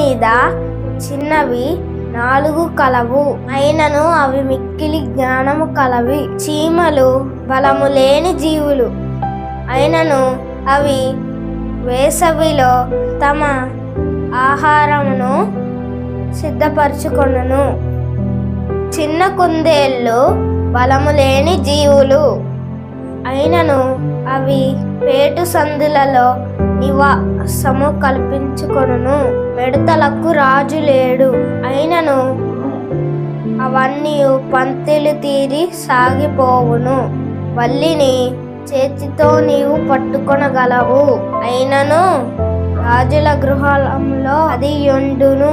మీద చిన్నవి నాలుగు కలవు. అయినను అవి మిక్కిలి జ్ఞానము కలవి. చీమలు బలము లేని జీవులు. అయినను అవి వేసవిలో తమ ఆహారమును సిద్ధపరచుకొనును. చిన్న కుందేళ్ళు బలము లేని జీవులు. అయినను అవి పేటు సందులలో నివాసము కల్పించుకొనును. మిడతలకు రాజు లేడు. అయినను అవన్నీ పంతులు తీరి సాగిపోవును. వల్లిని చేతితో నీవు పట్టుకొనగలవు. అయినను రాజుల గృహంలో అది ఎండును